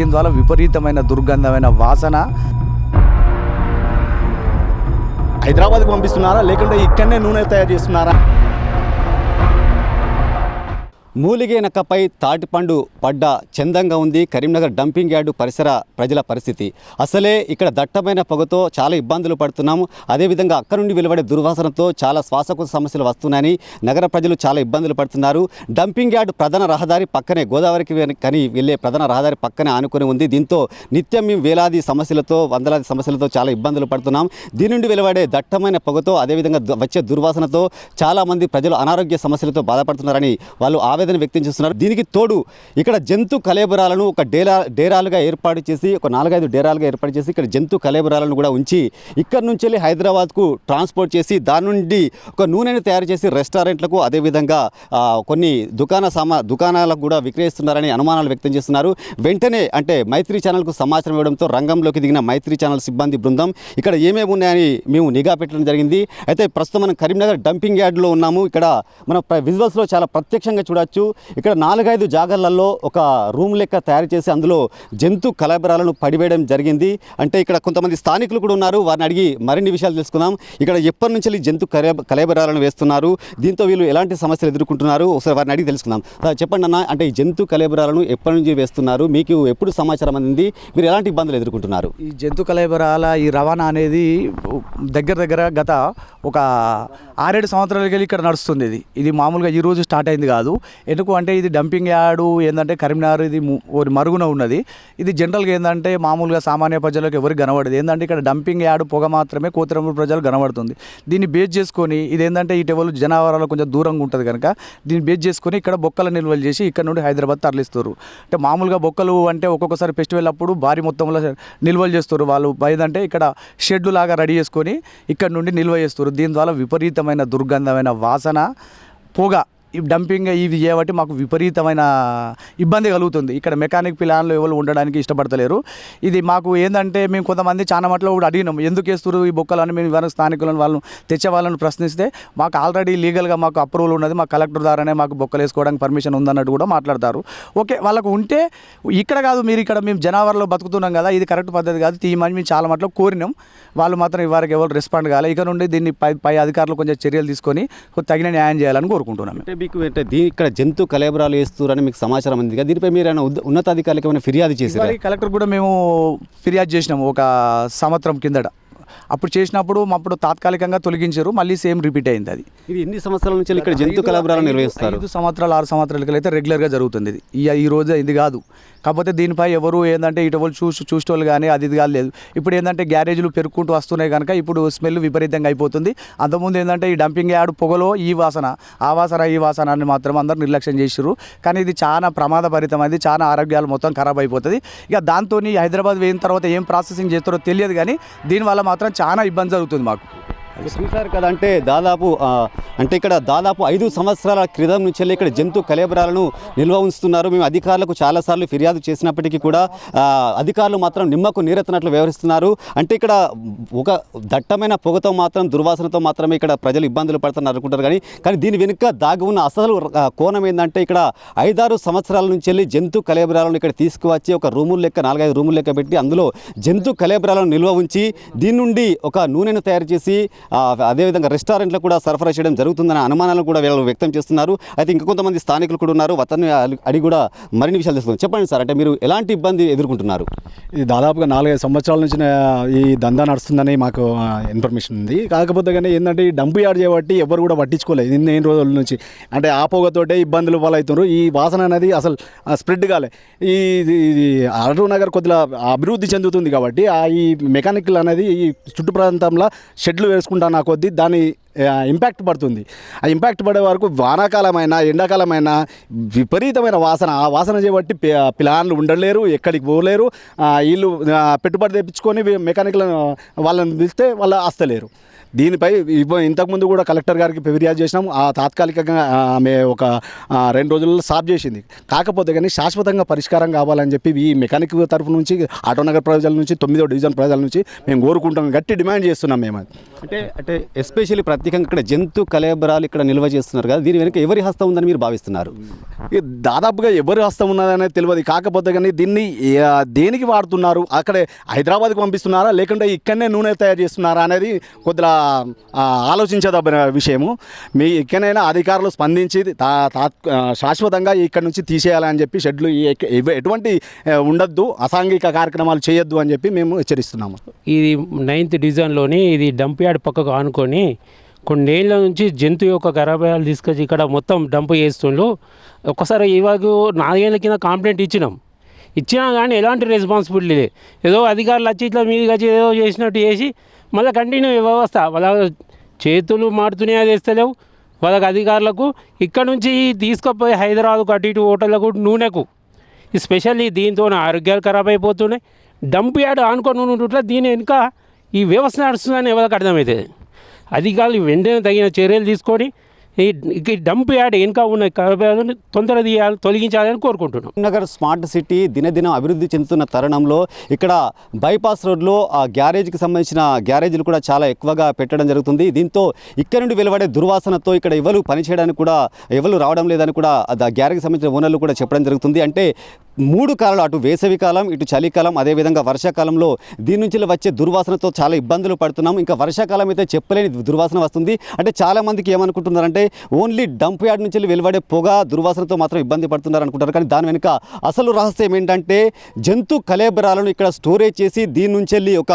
దీని ద్వారా విపరీతమైన దుర్గంధమైన వాసన. హైదరాబాద్కి పంపిస్తున్నారా? లేకుంటే ఇక్కడనే నూనె తయారు చేస్తున్నారా? మూలిగే నక్కపై తాటిపండు పడ్డ చందంగా ఉంది కరీంనగర్ డంపింగ్ యార్డు పరిసర ప్రజల పరిస్థితి. అసలే ఇక్కడ దట్టమైన పొగతో చాలా ఇబ్బందులు పడుతున్నాము. అదేవిధంగా అక్కడ నుండి వెలువడే దుర్వాసనతో చాలా శ్వాసకోశ సమస్యలు వస్తున్నాయని నగర ప్రజలు చాలా ఇబ్బందులు పడుతున్నారు. డంపింగ్ యార్డు ప్రధాన రహదారి పక్కనే గోదావరికి కానీ కని వెళ్ళే ప్రధాన రహదారి పక్కనే ఆనుకొని ఉంది. దీంతో నిత్యం మేము వేలాది సమస్యలతో వందలాది సమస్యలతో చాలా ఇబ్బందులు పడుతున్నాం. దీని నుండి వెలువడే దట్టమైన పొగతో అదేవిధంగా వచ్చే దుర్వాసనతో చాలామంది ప్రజలు అనారోగ్య సమస్యలతో బాధపడుతున్నారని వాళ్ళు ఆవేదన వ్యక్తం చేస్తున్నారు. దీనికి తోడు ఇక్కడ జంతు కలేబరాలను ఒక డేరా డేరాలుగా ఏర్పాటు చేసి ఒక నాలుగైదు డేరాలుగా ఏర్పాటు చేసి ఇక్కడ జంతు కలేబరాలను కూడా ఉంచి ఇక్కడ నుంచి వెళ్ళి హైదరాబాద్కు ట్రాన్స్పోర్ట్ చేసి దాని నుండి ఒక నూనెను తయారు చేసి రెస్టారెంట్లకు అదేవిధంగా కొన్ని దుకాణ సమా దుకాణాలకు కూడా విక్రయిస్తున్నారని అనుమానాలు వ్యక్తం చేస్తున్నారు. వెంటనే అంటే మైత్రి ఛానల్కు సమాచారం ఇవ్వడంతో రంగంలోకి దిగిన మైత్రి ఛానల్ సిబ్బంది బృందం ఇక్కడ ఏమేమి ఉన్నాయని మేము నిఘా పెట్టడం జరిగింది. అయితే ప్రస్తుతం మనం కరీంనగర్ డంపింగ్ యార్డ్లో ఉన్నాము. ఇక్కడ మన విజువల్స్లో చాలా ప్రత్యక్షంగా చూడవచ్చు చూడొచ్చు. ఇక్కడ నాలుగైదు జాగర్లలో ఒక రూమ్ లెక్క తయారు చేసి అందులో జంతు కలబరాలను పడివేయడం జరిగింది. అంటే ఇక్కడ కొంతమంది స్థానికులు కూడా ఉన్నారు. వారిని అడిగి మరిన్ని విషయాలు తెలుసుకుందాం. ఇక్కడ ఎప్పటి నుంచి జంతు కలబరాలను వేస్తున్నారు? దీంతో వీళ్ళు ఎలాంటి సమస్యలు ఎదుర్కొంటున్నారు? ఒకసారి వారిని అడిగి తెలుసుకుందాం. చెప్పండి అన్న అంటే ఈ జంతు కలబరాలను ఎప్పటి నుంచి వేస్తున్నారు? మీకు ఎప్పుడు సమాచారం అందింది? మీరు ఎలాంటి ఇబ్బందులు ఎదుర్కొంటున్నారు? ఈ జంతు కలబరాల ఈ రవాణా అనేది దగ్గర దగ్గర గత ఒక ఆరేడు సంవత్సరాలకి వెళ్ళి ఇక్కడ నడుస్తుంది ఇది. ఇది మామూలుగా ఈ రోజు స్టార్ట్ అయింది కాదు. ఎందుకు అంటే ఇది డంపింగ్ యార్డు ఏంటంటే కరీంనగర్ ఇది మరుగున ఉన్నది. ఇది జనరల్గా ఏంటంటే మామూలుగా సామాన్య ప్రజలకు ఎవరికి కనబడదు. ఏంటంటే ఇక్కడ డంపింగ్ యార్డు పొగ మాత్రమే కోతిరమ్మ ప్రజలు కనబడుతుంది. దీన్ని బేస్ చేసుకొని ఇది ఏంటంటే ఇటీవల జనావరాలు కొంచెం దూరంగా ఉంటుంది కనుక దీన్ని బేస్ చేసుకొని ఇక్కడ బొక్కల నిల్వలు చేసి ఇక్కడ నుండి హైదరాబాద్ తరలిస్తారు. అంటే మామూలుగా బొక్కలు అంటే ఒక్కొక్కసారి ఫెస్టివల్ అప్పుడు భారీ మొత్తంలో నిల్వలు చేస్తారు వాళ్ళు. ఏదంటే ఇక్కడ షెడ్లు లాగా రెడీ చేసుకొని ఇక్కడ నుండి నిల్వ చేస్తారు. దీని ద్వారా విపరీతమైన దుర్గంధమైన వాసన పొగ డంపింగ్ ఇవి చేయబట్టి మాకు విపరీతమైన ఇబ్బంది కలుగుతుంది. ఇక్కడ మెకానిక్ ప్లాన్లు ఎవరు ఉండడానికి ఇష్టపడతలేరు. ఇది మాకు ఏంటంటే మేము కొంతమంది చాలా మట్లో కూడా అడిగినాం ఎందుకు వేస్తారు ఈ బొక్కలని మేము స్థానికులను వాళ్ళను తెచ్చే వాళ్ళని ప్రశ్నిస్తే మాకు ఆల్రెడీ లీగల్గా మాకు అప్రూవల్ ఉన్నది మా కలెక్టర్ ద్వారానే మాకు బొక్కలు వేసుకోవడానికి పర్మిషన్ ఉందన్నట్టు కూడా మాట్లాడతారు. ఓకే వాళ్ళకు ఉంటే ఇక్కడ కాదు మీరు ఇక్కడ మేము జనవరిలో బతుకుతున్నాం కదా ఇది కరెక్ట్ పద్ధతి కాదు తీయమని మేము చాలా మట్లో కోరినాం. వాళ్ళు మాత్రం ఇవ్వరికి ఎవరు రెస్పాండ్ కాలే. ఇక నుండి దీన్ని పై పై అధికారులు కొంచెం చర్యలు తీసుకొని తగిన న్యాయం చేయాలని కోరుకుంటున్నాం అంటే మీకు అంటే దీ ఇక్కడ జంతు కలేబరాలు వేస్తున్నారని మీకు సమాచారం అంది కదా. దీనిపై మీరు ఏమైనా ఉన్నతాధికారులకు ఏమైనా ఫిర్యాదు ఇవాళ కలెక్టర్ కూడా మేము ఫిర్యాదు చేసినాము ఒక సంవత్సరం కిందట. అప్పుడు చేసినప్పుడు అప్పుడు తాత్కాలికంగా తొలగించారు మళ్ళీ సేమ్ రిపీట్ అయింది అది. ఇది ఎన్ని సంవత్సరాల నుంచి ఇక్కడ జంతు కలేబరాలు నిర్వహిస్తారు? ఐదు సంవత్సరాలు ఆరు సంవత్సరాలకి అయితే రెగ్యులర్గా జరుగుతుంది ఇది. ఈ రోజే ఇది కాదు. కాకపోతే దీనిపై ఎవరు ఏంటంటే ఇటువంటి చూసి చూసేవాళ్ళు కానీ అది ఇది కాదు. లేదు ఇప్పుడు ఏంటంటే గ్యారేజ్లు పెరుక్కుంటూ వస్తున్నాయి కనుక ఇప్పుడు స్మెల్ విపరీతంగా అయిపోతుంది. అంతకుముందు ఏంటంటే ఈ డంపింగ్ యార్డ్ పొగలో ఈ వాసన ఆ వాసన ఈ వాసన అని మాత్రం అందరూ నిర్లక్ష్యం చేసిర్రు. కానీ ఇది చాలా ప్రమాదభరితమైనది చాలా ఆరోగ్యాలు మొత్తం ఖరాబ్ అయిపోతుంది. ఇక దాంతో హైదరాబాద్ వేయిన తర్వాత ఏం ప్రాసెసింగ్ చేస్తారో తెలియదు కానీ దీనివల్ల మాత్రం చాలా ఇబ్బంది జరుగుతుంది మాకు. చూశారు కదా అంటే దాదాపు అంటే ఇక్కడ దాదాపు ఐదు సంవత్సరాల క్రితం నుంచి వెళ్ళి ఇక్కడ జంతు కలేబరాలను నిల్వ ఉంచుతున్నారు. మేము అధికారులకు చాలాసార్లు ఫిర్యాదు చేసినప్పటికీ కూడా అధికారులు మాత్రం నిమ్మకు నీరెత్తనట్లు వ్యవహరిస్తున్నారు. అంటే ఇక్కడ ఒక దట్టమైన పొగతో మాత్రం దుర్వాసనతో మాత్రమే ఇక్కడ ప్రజలు ఇబ్బందులు పడుతున్నారు అనుకుంటారు కానీ కానీ దీని వెనుక దాగి ఉన్న అసలు కోణం ఏంటంటే ఇక్కడ ఐదారు సంవత్సరాల నుంచి వెళ్ళి జంతు కలేబరాలను ఇక్కడ తీసుకువచ్చి ఒక రూములు లెక్క నాలుగైదు రూములు లెక్క పెట్టి అందులో జంతు కలేబరాలను నిల్వ ఉంచి దీని నుండి ఒక నూనెను తయారు చేసి అదేవిధంగా రెస్టారెంట్లో కూడా సరఫరా చేయడం జరుగుతుందనే అనుమానాలు కూడా వీళ్ళు వ్యక్తం చేస్తున్నారు. అయితే ఇంకా కొంతమంది స్థానికులు కూడా ఉన్నారు. అతన్ని అడిగి కూడా మరిన్ని విషయాలు తెలుసుకుందాం. చెప్పండి సార్ అంటే మీరు ఎలాంటి ఇబ్బంది ఎదుర్కొంటున్నారు? ఇది దాదాపుగా నాలుగైదు సంవత్సరాల నుంచి ఈ దందా నడుస్తుందని మాకు ఇన్ఫర్మేషన్ ఉంది. కాకపోతే కానీ ఏంటంటే ఈ డంపు యార్డ్ చేయబట్టి ఎవరు కూడా పట్టించుకోలేదు. ఇన్ని ఎన్ని రోజుల నుంచి. అంటే ఆ పొగతోటే ఇబ్బందులు పాలవుతున్నారు. ఈ వాసన అనేది అసలు స్ప్రెడ్ కాలే. ఈ ఇది- ఇది నగర్ కొద్దిగా అభివృద్ధి చెందుతుంది కాబట్టి ఆ ఈ మెకానిక్లు అనేది ఈ చుట్టు ప్రాంతంలో షెడ్లు వేసుకుంటాను కొద్దీ దాని ఇంపాక్ట్ పడుతుంది. ఆ ఇంపాక్ట్ పడే వరకు వానాకాలమైనా ఎండాకాలమైనా విపరీతమైన వాసన ఆ వాసన చేయబట్టి ప్లాన్లు ఉండలేరు ఎక్కడికి పోలేరు వీళ్ళు పెట్టుబడి తెప్పించుకొని మెకానికల్ వాళ్ళని పిలిస్తే వాళ్ళు వస్తలేరు దీనిపై ఇంతకుముందు కూడా కలెక్టర్ గారికి ఫిర్యాదు చేసినాం ఆ తాత్కాలికంగా ఆమె ఒక రెండు రోజుల్లో సాఫ్ చేసింది. కాకపోతే కానీ శాశ్వతంగా పరిష్కారం కావాలని చెప్పి ఈ మెకానిక్ తరఫు నుంచి ఆటోనగర్ ప్రజల నుంచి తొమ్మిదో డివిజన్ ప్రజల నుంచి మేము కోరుకుంటాం. గట్టి డిమాండ్ చేస్తున్నాం మేము. అంటే అంటే ఎస్పెషల్లీ ప్రతి అత్యధికంగా ఇక్కడ జంతు కలేబరాలు ఇక్కడ నిల్వ చేస్తున్నారు కదా దీని వెనుక ఎవరి హస్తం ఉందని మీరు భావిస్తున్నారు? దాదాపుగా ఎవరి హస్తం ఉన్నదనేది తెలియదు. కాకపోతే కానీ దీన్ని దేనికి వాడుతున్నారు? అక్కడే హైదరాబాద్కి పంపిస్తున్నారా? లేకుంటే ఇక్కడనే నూనె తయారు చేస్తున్నారా అనేది కొద్దిగా ఆలోచించదబ్బిన విషయము. మీ ఇక్కడైనా అధికారులు స్పందించి తా తాత్ శాశ్వతంగా ఇక్కడ నుంచి తీసేయాలని చెప్పి షెడ్లు ఎటువంటి ఉండద్దు ఉండొద్దు అసాంఘిక కార్యక్రమాలు చేయొద్దు అని చెప్పి మేము హెచ్చరిస్తున్నాము. ఇది నైన్త్ డివిజన్లోని ఇది డంప్ యార్డ్ పక్కకు ఆనుకొని కొన్నేళ్ళ నుంచి జంతు యొక్క గర్భాలు తీసుకొచ్చి ఇక్కడ మొత్తం డంప్ చేస్తుండ్రు. ఒక్కసారి ఇవాగ నాలుగేళ్ళ కింద కంప్లైంట్ ఇచ్చినాం. ఇచ్చినా కానీ ఎలాంటి రెస్పాన్సిబిలిటీ లేదు. ఏదో అధికారులు వచ్చి ఇట్లా మీదికి వచ్చి ఏదో చేసినట్టు చేసి మళ్ళీ కంటిన్యూ వ్యవస్థ. వాళ్ళ చేతులు మారుతూనే అది వేస్తలేవు. వాళ్ళకి అధికారులకు ఇక్కడ నుంచి తీసుకుపోయి హైదరాబాద్కు అటు ఇటు హోటళ్ళకు నూనెకు. స్పెషల్లీ దీంతో ఆరోగ్యాలు ఖరాబ్ అయిపోతున్నాయి. డంప్ యార్డ్ ఆనుకొని ఉంటుంటే దీని వెనుక ఈ వ్యవస్థ నడుస్తుందని ఎవరికి అర్థమవుతుంది అధికారులు వెంటనే తగిన చర్యలు తీసుకొని ఈ డంప్ యార్డ్ వెనుక ఉన్న ఖరాబాలను తొందర తీయాలి తొలగించాలని కోరుకుంటున్నాం. నగర్ స్మార్ట్ సిటీ దినదినం అభివృద్ధి చెందుతున్న తరుణంలో ఇక్కడ బైపాస్ రోడ్లో ఆ గ్యారేజ్కి సంబంధించిన గ్యారేజీలు కూడా చాలా ఎక్కువగా పెట్టడం జరుగుతుంది. దీంతో ఇక్కడ నుండి వెలువడే దుర్వాసనతో ఇక్కడ ఎవరు పనిచేయడానికి కూడా ఎవరు రావడం లేదని కూడా ఆ గ్యారేజ్కి సంబంధించిన ఓనర్లు కూడా చెప్పడం జరుగుతుంది. అంటే మూడు కాలాలు అటు వేసవి కాలం ఇటు చలికాలం అదేవిధంగా వర్షాకాలంలో దీని నుంచి వచ్చే దుర్వాసనతో చాలా ఇబ్బందులు పడుతున్నాం. ఇంకా వర్షాకాలం అయితే చెప్పలేని దుర్వాసన వస్తుంది. అంటే చాలామందికి ఏమనుకుంటున్నారంటే ఓన్లీ డంప్ యార్డ్ నుంచి వెలువడే పొగ దుర్వాసనతో మాత్రం ఇబ్బంది పడుతున్నారు అనుకుంటారు. కానీ దాని వెనుక అసలు రహస్యం ఏంటంటే జంతు కలేబరాలను ఇక్కడ స్టోరేజ్ చేసి దీని నుంచి వెళ్ళి ఒక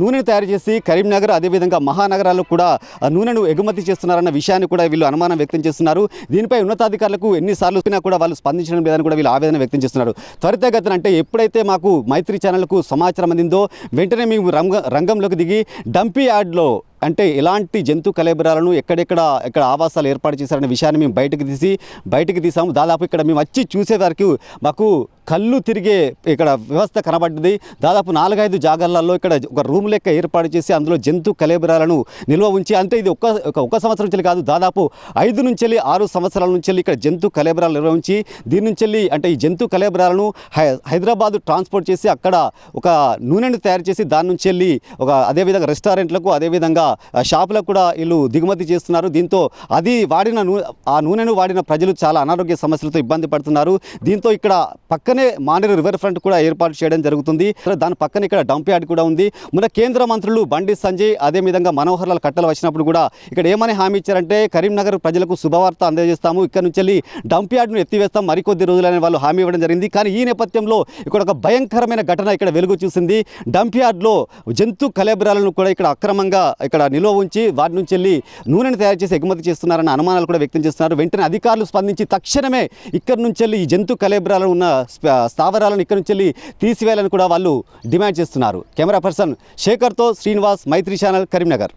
నూనెను తయారు చేసి కరీంనగర్ అదేవిధంగా మహానగరాల్లో కూడా నూనెను ఎగుమతి చేస్తున్నారన్న విషయాన్ని కూడా వీళ్ళు అనుమానం వ్యక్తం చేస్తున్నారు. దీనిపై ఉన్నతాధికారులకు ఎన్నిసార్లు చెప్పినా కూడా వాళ్ళు స్పందించడం లేదని కూడా వీళ్ళు ఆవేదన వ్యక్తం చేస్తున్నారు. త్వరితగతిన అంటే ఎప్పుడైతే మాకు మైత్రి ఛానల్కు సమాచారం అందిందో వెంటనే మేము రంగ రంగంలోకి దిగి డంపీ యార్డ్లో అంటే ఎలాంటి జంతు కలేబరాలను ఎక్కడెక్కడ ఎక్కడ ఆవాసాలు ఏర్పాటు చేశారనే విషయాన్ని మేము బయటకు తీసి బయటకు తీసాము. దాదాపు ఇక్కడ మేము వచ్చి చూసే వరకు మాకు కళ్ళు తిరిగే ఇక్కడ వ్యవస్థ కనబడ్డది దాదాపు నాలుగైదు జాగాలలో ఇక్కడ ఒక రూమ్ లెక్క ఏర్పాటు చేసి అందులో జంతు కలేబరాలను నిల్వ ఉంచి అంటే ఇది ఒక్క ఒక ఒక సంవత్సరం నుంచి కాదు దాదాపు ఐదు నుంచి వెళ్ళి ఆరు సంవత్సరాల నుంచి వెళ్ళి ఇక్కడ జంతు కలేబరాలు నిర్వహించి దీని నుంచి వెళ్ళి అంటే ఈ జంతు కలేబరాలను హై హైదరాబాద్ ట్రాన్స్పోర్ట్ చేసి అక్కడ ఒక నూనెను తయారు చేసి దాని నుంచి వెళ్ళి ఒక అదేవిధంగా రెస్టారెంట్లకు అదేవిధంగా షాపులకు కూడా వీళ్ళు దిగుమతి చేస్తున్నారు. దీంతో అది వాడిన నూ ఆ నూనెను వాడిన ప్రజలు చాలా అనారోగ్య సమస్యలతో ఇబ్బంది పడుతున్నారు. దీంతో ఇక్కడ పక్కనే మానేరు రివర్ ఫ్రంట్ కూడా ఏర్పాటు చేయడం జరుగుతుంది. దాని పక్కన ఇక్కడ డంప్ యార్డ్ కూడా ఉంది. మన కేంద్ర మంత్రులు బండి సంజయ్ అదే విధంగా మనోహర్ లాల్ కట్టలు వచ్చినప్పుడు కూడా ఇక్కడ ఏమని హామీ ఇచ్చారంటే కరీంనగర్ ప్రజలకు శుభవార్త అందజేస్తాము. ఇక్కడ నుంచి వెళ్ళి డంప్ యార్డ్ను ఎత్తివేస్తాం. మరికొద్ది రోజులనే వాళ్ళు హామీ ఇవ్వడం జరిగింది. కానీ ఈ నేపథ్యంలో ఇక్కడ ఒక భయంకరమైన ఘటన ఇక్కడ వెలుగు చూసింది. డంప్ యార్డ్లో జంతు కలేబరాలను కూడా ఇక్కడ అక్రమంగా ఇక్కడ నిల్వ ఉంచి వాటి నుంచి వెళ్ళి నూనెను తయారు చేసి ఎగుమతి చేస్తున్నారన్న అనుమానాలు కూడా వ్యక్తం చేస్తున్నారు. వెంటనే అధికారులు స్పందించి తక్షణమే ఇక్కడి నుంచి వెళ్ళి ఈ జంతు కలేబ్రాలను ఉన్న స్థావరాలను ఇక్కడి నుంచి వెళ్ళి తీసివేయాలని కూడా వాళ్ళు డిమాండ్ చేస్తున్నారు. కెమెరా పర్సన్ శేఖర్తో శ్రీనివాస్ మైత్రి ఛానల్ కరీంనగర్.